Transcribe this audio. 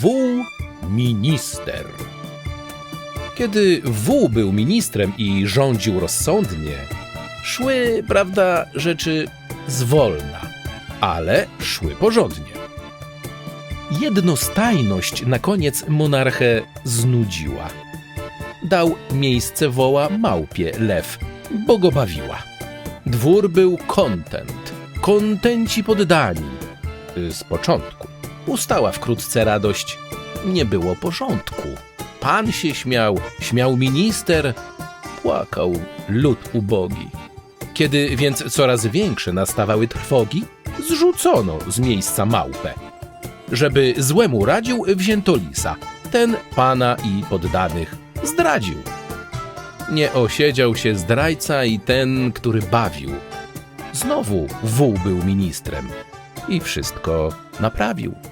wół minister. Kiedy wół był ministrem i rządził rozsądnie, szły, prawda, rzeczy zwolna, ale szły porządnie. Jednostajność na koniec monarchę znudziła. Dał miejsce woła małpie lew, bo go bawiła. Dwór był kontent, kontenci poddani. Y, Z początku. Ustała wkrótce radość, nie było porządku. Pan się śmiał, śmiał minister, płakał lud ubogi. Kiedy więc coraz większe nastawały trwogi, zrzucono z miejsca małpę. Żeby złemu radził, wzięto lisa. Ten pana i poddanych zdradził. Nie osiedział się zdrajca i ten, który bawił. Znowu wół był ministrem i wszystko naprawił.